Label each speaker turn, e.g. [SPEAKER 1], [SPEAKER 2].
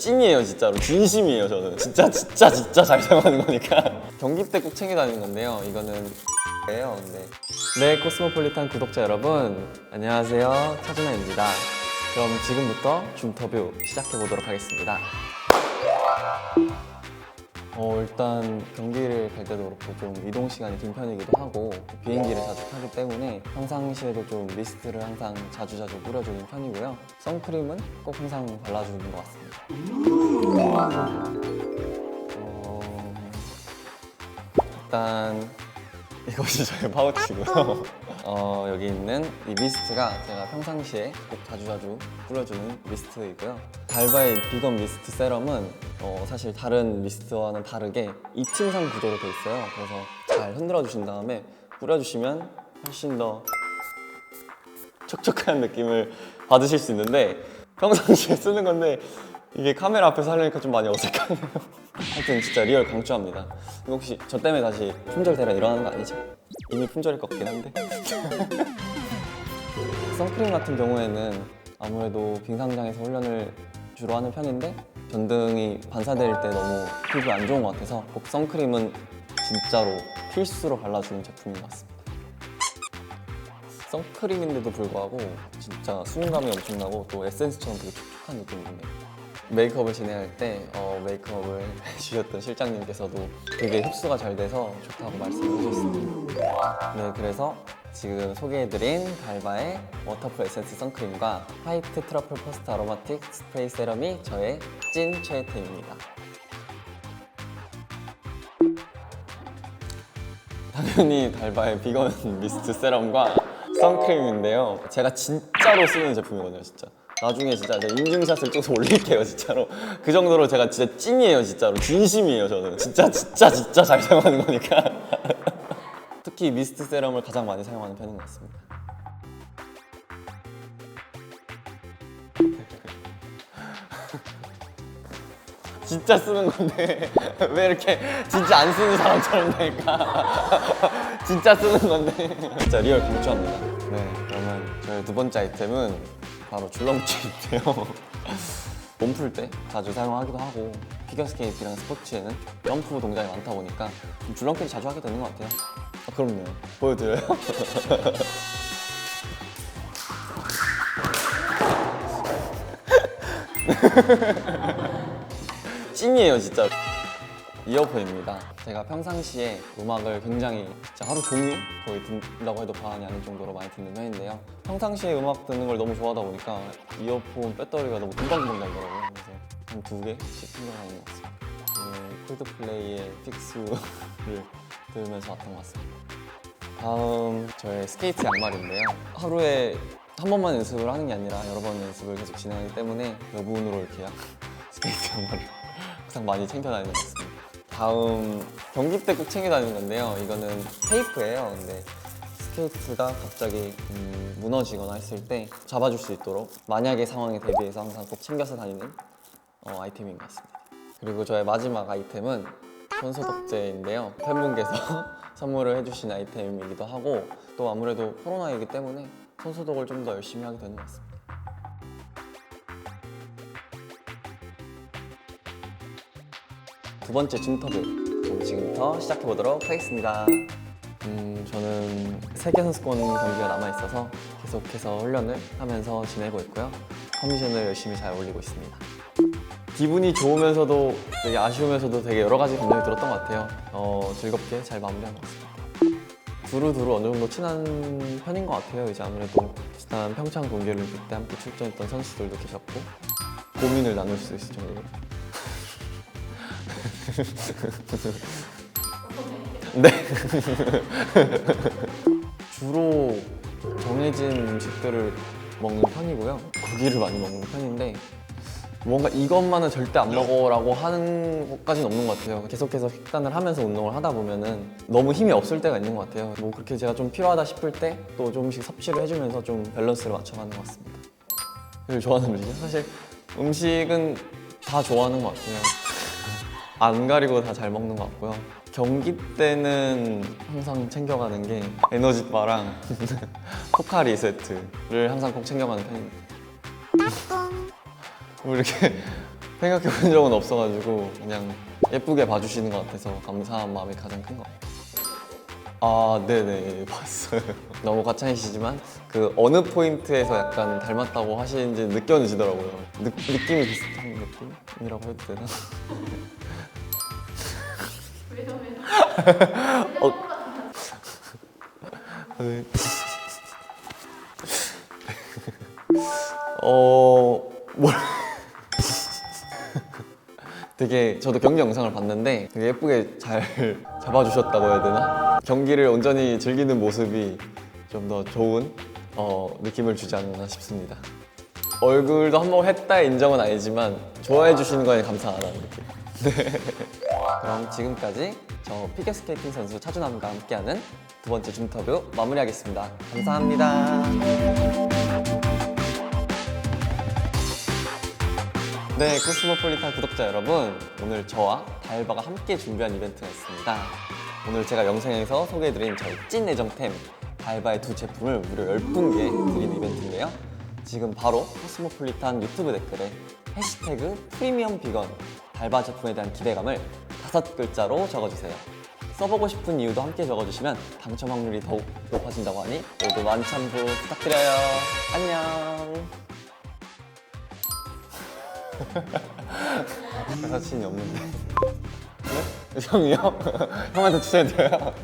[SPEAKER 1] 찐이에요 진짜로. 진심이에요 저는. 진짜 진짜 진짜 잘 사용하는 거니까. 경기 때 꼭 챙겨 다니는 건데요. 이거는 예요 근데. 네 코스모폴리탄 구독자 여러분. 안녕하세요. 차준아입니다. 그럼 지금부터 줌터뷰 시작해 보도록 하겠습니다 어 일단 경기를 갈 때도 그렇고 좀 이동 시간이 긴 편이기도 하고 비행기를 자주 타기 때문에 평상시에도 좀 미스트를 항상 자주자주 뿌려주는 편이고요. 선크림은 꼭 항상 발라주는 것 같습니다. 어, 일단 이것이 저의 파우치고요 어, 여기 있는 이 미스트가 제가 평상시에 꼭 자주자주 뿌려주는 미스트이고요. 달바의 비건 미스트 세럼은 어, 사실 다른 미스트와는 다르게 이층상 구조로 되어 있어요. 그래서 잘 흔들어 주신 다음에 뿌려주시면 훨씬 더 촉촉한 느낌을 받으실 수 있는데 평상시에 쓰는 건데 이게 카메라 앞에서 하려니까 좀 많이 어색하네요. 하여튼 진짜 리얼 강추합니다. 이거 혹시 저 때문에 다시 품절 대란 일어나는 거 아니죠? 이미 품절일 것 같긴 한데. 선크림 같은 경우에는 아무래도 빙상장에서 훈련을 주로 하는 편인데 전등이 반사될 때 너무 피부에 안 좋은 것 같아서 꼭 선크림은 진짜로 필수로 발라주는 제품인 것 같습니다. 선크림인데도 불구하고 진짜 수분감이 엄청나고 또 에센스처럼 되게 촉촉한 느낌이 있네요. 메이크업을 진행할 때 어, 메이크업을 해주셨던 실장님께서도 되게 흡수가 잘 돼서 좋다고 말씀해 주셨습니다. 네, 그래서 지금 소개해드린 달바의 워터풀 에센스 선크림과 화이트 트러플 퍼스트 아로마틱 스프레이 세럼이 저의 찐 최애템입니다. 당연히 달바의 비건 미스트 세럼과 선크림인데요. 제가 진짜로 쓰는 제품이거든요, 진짜. 나중에 진짜 제가 인증샷을 찍어서 올릴게요, 진짜로. 그 정도로 제가 진짜 찐이에요, 진짜로. 진심이에요, 저는. 진짜, 진짜, 진짜 잘 사용하는 거니까. 특히 미스트 세럼을 가장 많이 사용하는 편인 것 같습니다. 진짜 쓰는 건데 왜 이렇게 진짜 안 쓰는 사람처럼 되니까 진짜 쓰는 건데 진짜 리얼 강추합니다 네 그러면 저희 두 번째 아이템은 바로 줄넘기인데요. 몸 풀 때 자주 사용하기도 하고 피겨스케이트랑 스포츠에는 점프 동작이 많다 보니까 좀 줄넘기를 자주 하게 되는 것 같아요. 아, 그럼요. 보여드려요? 찐이에요 진짜 이어폰입니다. 제가 평상시에 음악을 굉장히 진짜 하루 종일 거의 듣는다고 해도 과언이 아닐 정도로 많이 듣는 편인데요. 평상시에 음악 듣는 걸 너무 좋아하다 보니까 이어폰 배터리가 너무 금방 금방 달더라고요. 그래서 한 두 개씩 다니는 것 같습니다. 오늘 콜드플레이의 픽스를 들으면서 왔던 것 같습니다. 다음 저의 스케이트 양말인데요. 하루에 한 번만 연습을 하는 게 아니라 여러 번 연습을 계속 진행하기 때문에 여분으로 이렇게 약 스케이트 양말을 항상 많이 챙겨 다니는 것 같습니다. 다음 경기 때 꼭 챙겨 다니는 건데요. 이거는 테이프예요. 근데 스케이트가 갑자기 음, 무너지거나 했을 때 잡아줄 수 있도록 만약의 상황에 대비해서 항상 꼭 챙겨서 다니는 어, 아이템인 것 같습니다. 그리고 저의 마지막 아이템은 손소독제인데요. 팬분께서 선물을 해주신 아이템이기도 하고 또 아무래도 코로나이기 때문에 손소독을 좀 더 열심히 하게 되는 것 같습니다. 두 번째 줌터뷰 그럼 지금부터 시작해 보도록 하겠습니다. 음, 저는 세계 선수권 경기가 남아 있어서 계속해서 훈련을 하면서 지내고 있고요. 컨디션을 열심히 잘 올리고 있습니다. 기분이 좋으면서도 되게 아쉬우면서도 되게 여러 가지 감정이 들었던 것 같아요. 어, 즐겁게 잘 마무리한 것 같습니다. 두루두루 어느 정도 친한 편인 것 같아요. 이제 아무래도 지난 평창 동계올림픽 때 함께 출전했던 선수들도 계셨고 고민을 나눌 수 있을 정도로. 네. 주로 정해진 음식들을 먹는 편이고요. 고기를 많이 먹는 편인데 뭔가 이것만은 절대 안 먹어라고 하는 것까지는 없는 것 같아요. 계속해서 식단을 하면서 운동을 하다 보면은 너무 힘이 없을 때가 있는 것 같아요. 뭐 그렇게 제가 좀 필요하다 싶을 때 또 조금씩 섭취를 해주면서 좀 밸런스를 맞춰가는 것 같습니다. 제일 좋아하는 음식이요? 사실 음식은 다 좋아하는 것 같아요. 안 가리고 다 잘 먹는 것 같고요. 경기 때는 항상 챙겨가는 게 에너지바랑 포카리 세트를 항상 꼭 챙겨가는 편입니다. 뭐 이렇게 생각해 본 적은 없어가지고 그냥 예쁘게 봐주시는 것 같아서 감사한 마음이 가장 큰 것 같아요. 아, 네네, 봤어요. 너무 과찬이시지만 그 어느 포인트에서 약간 닮았다고 하시는지 느껴지더라고요. 느, 느낌이 비슷한 느낌이라고 해도 되나? 네. 어, 뭘. 되게 저도 경기 영상을 봤는데 되게 예쁘게 잘 잡아주셨다고 해야 되나? 경기를 온전히 즐기는 모습이 좀 더 좋은 어, 느낌을 주지 않나 싶습니다. 얼굴도 한 번 했다의 인정은 아니지만 좋아해 주시는 거에 감사하다는 느낌. 네. 그럼 지금까지 저 피겨스케이팅 선수 차준함과 함께하는 두 번째 줌터뷰 마무리하겠습니다. 감사합니다. 네, 코스모폴리탄 구독자 여러분, 오늘 저와 달바가 함께 준비한 이벤트가 있습니다. 오늘 제가 영상에서 소개해드린 저희 찐 애정템 달바의 두 제품을 무려 10분께 드리는 이벤트인데요. 지금 바로 코스모폴리탄 유튜브 댓글에 해시태그 프리미엄 비건 달바 제품에 대한 기대감을 다섯 글자로 적어주세요. 써보고 싶은 이유도 함께 적어주시면 당첨 확률이 더욱 높아진다고 하니 모두 참고 부탁드려요. 안녕. 여사친이 없는데. 네? 형이요? 형한테 돼요.